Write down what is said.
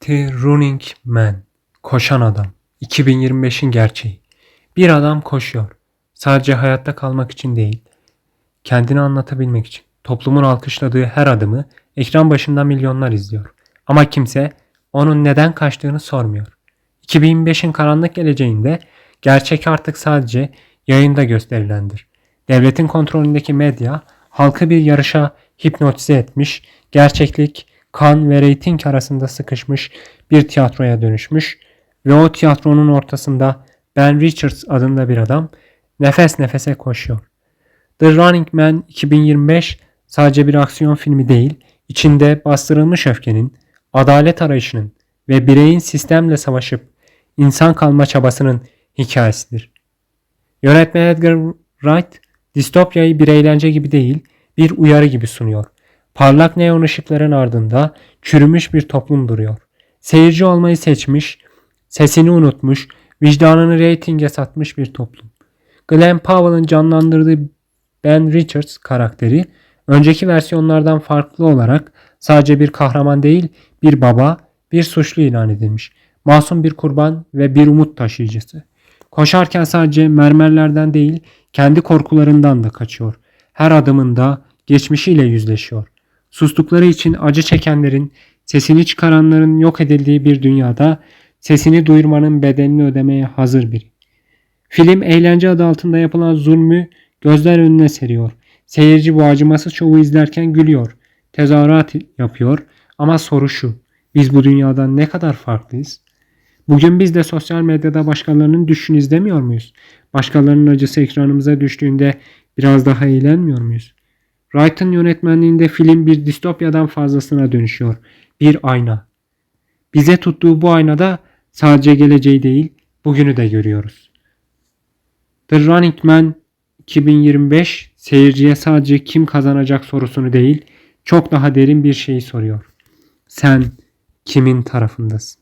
The Running Man Koşan Adam 2025'in gerçeği Bir adam koşuyor. Sadece hayatta kalmak için değil, kendini anlatabilmek için. Toplumun alkışladığı her adımı ekran başında milyonlar izliyor. Ama kimse onun neden kaçtığını sormuyor. 2025'in karanlık geleceğinde gerçek artık sadece yayında gösterilendir. Devletin kontrolündeki medya halkı bir yarışa hipnotize etmiş, gerçeklik, kan ve reyting arasında sıkışmış bir tiyatroya dönüşmüş ve o tiyatronun ortasında Ben Richards adında bir adam nefes nefese koşuyor. The Running Man 2025 sadece bir aksiyon filmi değil, içinde bastırılmış öfkenin, adalet arayışının ve bireyin sistemle savaşıp insan kalma çabasının hikayesidir. Yönetmen Edgar Wright, distopyayı bir eğlence gibi değil, bir uyarı gibi sunuyor. Parlak neon ışıkların ardında çürümüş bir toplum duruyor. Seyirci olmayı seçmiş, sesini unutmuş, vicdanını reytinge satmış bir toplum. Glenn Powell'ın canlandırdığı Ben Richards karakteri önceki versiyonlardan farklı olarak sadece bir kahraman değil, bir baba, bir suçlu ilan edilmiş. Masum bir kurban ve bir umut taşıyıcısı. Koşarken sadece mermerlerden değil, kendi korkularından da kaçıyor. Her adımında geçmişiyle yüzleşiyor. Sustukları için acı çekenlerin, sesini çıkaranların yok edildiği bir dünyada sesini duyurmanın bedelini ödemeye hazır biri. Film eğlence adı altında yapılan zulmü gözler önüne seriyor. Seyirci bu acımasız şovu izlerken gülüyor. Tezahürat yapıyor ama soru şu. Biz bu dünyadan ne kadar farklıyız? Bugün biz de sosyal medyada başkalarının düşüşünü izlemiyor muyuz? Başkalarının acısı ekranımıza düştüğünde biraz daha eğlenmiyor muyuz? Wright'ın yönetmenliğinde film bir distopyadan fazlasına dönüşüyor. Bir ayna. Bize tuttuğu bu aynada sadece geleceği değil, bugünü de görüyoruz. The Running Man 2025 seyirciye sadece kim kazanacak sorusunu değil, çok daha derin bir şeyi soruyor. Sen kimin tarafındasın?